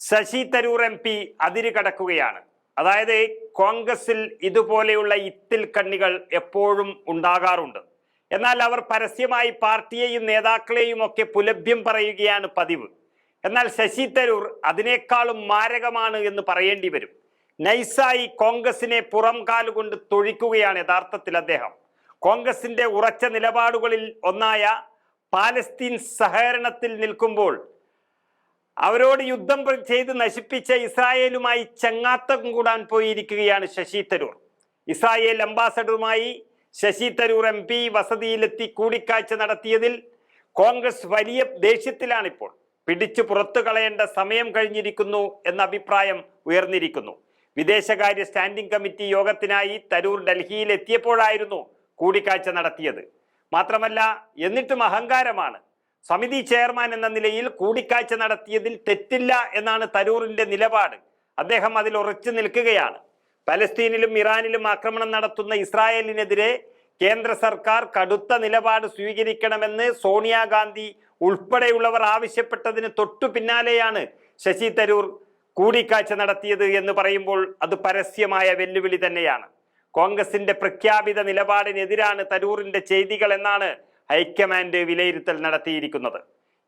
Sasi Tharoor M P അതിര് കടക്കുകയാണ്. അതായത് കോൺഗ്രസിൽ ഇതുപോലെയുള്ള ഇത്തിൽ കണ്ണികൾ എപ്പോഴും ഉണ്ടാകാറുണ്ട്. എന്നാൽ അവർ പരസ്യമായി പാർട്ടിയെയും നേതാക്കളെയും ഒക്കെ പുലഭ്യം പറയുകയാണ് പതിവ്. എന്നാൽ ശശി തരൂർ അതിനേക്കാളും മാരകമാണ് എന്ന് പറയേണ്ടി വരും. നൈസായി കോൺഗ്രസിനെ പുറം കാലുകൊണ്ട് തൊഴിക്കുകയാണ് യഥാർത്ഥത്തിൽ അദ്ദേഹം. കോൺഗ്രസിന്റെ ഉറച്ച നിലപാടുകളിൽ ഒന്നായ പാലസ്തീൻ സഹകരണത്തിൽ നിൽക്കുമ്പോൾ അവരോട് യുദ്ധം ചെയ്ത് നശിപ്പിച്ച ഇസ്രായേലുമായി ചങ്ങാത്തം കൂടാൻ പോയിരിക്കുകയാണ് ശശി തരൂർ. ഇസ്രായേൽ അംബാസഡറുമായി ശശി തരൂർ എം പി വസതിയിലെത്തി കൂടിക്കാഴ്ച നടത്തിയതിൽ കോൺഗ്രസ് വലിയ ദേഷ്യത്തിലാണിപ്പോൾ. പിടിച്ചു പുറത്തു കളയേണ്ട സമയം കഴിഞ്ഞിരിക്കുന്നു എന്ന അഭിപ്രായം ഉയർന്നിരിക്കുന്നു. വിദേശകാര്യ സ്റ്റാൻഡിംഗ് കമ്മിറ്റി യോഗത്തിനായി തരൂർ ഡൽഹിയിൽ എത്തിയപ്പോഴായിരുന്നു കൂടിക്കാഴ്ച നടത്തിയത്. മാത്രമല്ല എന്നിട്ടും അഹങ്കാരമാണ്. സമിതി ചെയർമാൻ എന്ന നിലയിൽ കൂടിക്കാഴ്ച നടത്തിയതിൽ തെറ്റില്ല എന്നാണ് തരൂറിന്റെ നിലപാട്. അദ്ദേഹം അതിൽ ഉറച്ചു നിൽക്കുകയാണ്. പലസ്തീനിലും ഇറാനിലും ആക്രമണം നടത്തുന്ന ഇസ്രായേലിനെതിരെ കേന്ദ്ര സർക്കാർ കടുത്ത നിലപാട് സ്വീകരിക്കണമെന്ന് സോണിയാഗാന്ധി ഉൾപ്പെടെയുള്ളവർ ആവശ്യപ്പെട്ടതിന് തൊട്ടു പിന്നാലെയാണ് ശശി തരൂർ കൂടിക്കാഴ്ച നടത്തിയത് എന്ന് പറയുമ്പോൾ അത് പരസ്യമായ വെല്ലുവിളി തന്നെയാണ്. കോൺഗ്രസിന്റെ പ്രഖ്യാപിത നിലപാടിനെതിരാണ് തരൂറിന്റെ ചെയ്തികൾ എന്നാണ് ഹൈക്കമാൻഡ് വിലയിരുത്തൽ നടത്തിയിരിക്കുന്നത്.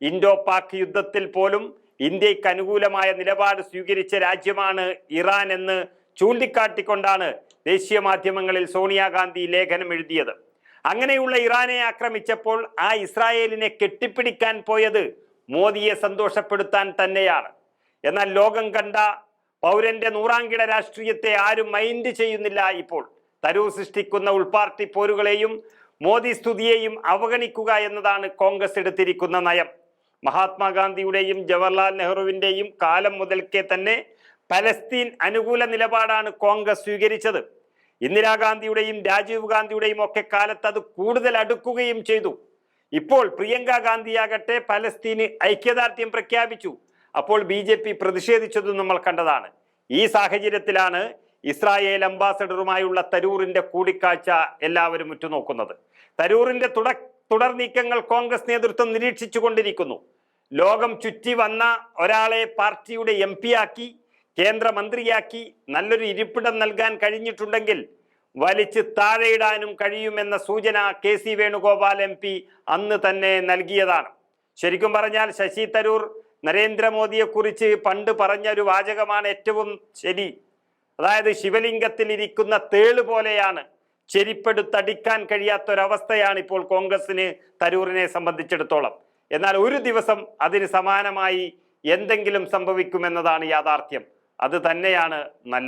ഇൻഡോ പാക് യുദ്ധത്തിൽ പോലും ഇന്ത്യയ്ക്ക് അനുകൂലമായ നിലപാട് സ്വീകരിച്ച രാജ്യമാണ് ഇറാൻ എന്ന് ചൂണ്ടിക്കാട്ടിക്കൊണ്ടാണ് ദേശീയ മാധ്യമങ്ങളിൽ സോണിയാഗാന്ധി ലേഖനം എഴുതിയത്. അങ്ങനെയുള്ള ഇറാനെ ആക്രമിച്ചപ്പോൾ ആ ഇസ്രായേലിനെ കെട്ടിപ്പിടിക്കാൻ പോയത് മോദിയെ സന്തോഷപ്പെടുത്താൻ തന്നെയാണ്. എന്നാൽ ലോകം കണ്ട പൗരന്റെ നൂറാങ്കിട രാഷ്ട്രീയത്തെ ആരും മൈൻഡ് ചെയ്യുന്നില്ല ഇപ്പോൾ. തരൂർ സൃഷ്ടിക്കുന്ന ഉൾപാർട്ടി പോരുകളെയും മോദി സ്തുതിയെയും അവഗണിക്കുക എന്നതാണ് കോൺഗ്രസ് എടുത്തിരിക്കുന്ന നയം. മഹാത്മാഗാന്ധിയുടെയും ജവഹർലാൽ നെഹ്റുവിന്റെയും കാലം മുതൽക്കേ തന്നെ പലസ്തീൻ അനുകൂല നിലപാടാണ് കോൺഗ്രസ് സ്വീകരിച്ചത്. ഇന്ദിരാഗാന്ധിയുടെയും രാജീവ് ഗാന്ധിയുടെയും ഒക്കെ കാലത്ത് അത് കൂടുതൽ അടുക്കുകയും ചെയ്തു. ഇപ്പോൾ പ്രിയങ്ക ഗാന്ധിയാകട്ടെ പലസ്തീന് ഐക്യദാർഢ്യം പ്രഖ്യാപിച്ചു. അപ്പോൾ ബി പ്രതിഷേധിച്ചതും നമ്മൾ കണ്ടതാണ്. ഈ സാഹചര്യത്തിലാണ് ഇസ്രായേൽ അംബാസഡറുമായുള്ള തരൂറിന്റെ കൂടിക്കാഴ്ച എല്ലാവരും ഉറ്റുനോക്കുന്നത്. തരൂറിന്റെ തുട തുടർ നീക്കങ്ങൾ കോൺഗ്രസ് നേതൃത്വം നിരീക്ഷിച്ചു കൊണ്ടിരിക്കുന്നു ലോകം ചുറ്റി വന്ന ഒരാളെ പാർട്ടിയുടെ എം ആക്കി കേന്ദ്രമന്ത്രിയാക്കി നല്ലൊരു ഇരിപ്പിടം നൽകാൻ കഴിഞ്ഞിട്ടുണ്ടെങ്കിൽ വലിച്ച് താഴെയിടാനും കഴിയുമെന്ന സൂചന K C Venugopal M P അന്ന് തന്നെ നൽകിയതാണ്. ശരിക്കും പറഞ്ഞാൽ ശശി തരൂർ നരേന്ദ്രമോദിയെക്കുറിച്ച് പണ്ട് പറഞ്ഞ ഒരു വാചകമാണ് ഏറ്റവും ശരി. അതായത് ശിവലിംഗത്തിൽ ഇരിക്കുന്ന തേൾ പോലെയാണ്. ചെരിപ്പെടുത്തടിക്കാൻ കഴിയാത്തൊരവസ്ഥയാണ് ഇപ്പോൾ കോൺഗ്രസിന് തരൂരിനെ സംബന്ധിച്ചിടത്തോളം. എന്നാൽ ഒരു ദിവസം അതിന് സമാനമായി എന്തെങ്കിലും സംഭവിക്കുമെന്നതാണ് യാഥാർത്ഥ്യം. അത് തന്നെയാണ് നല്ല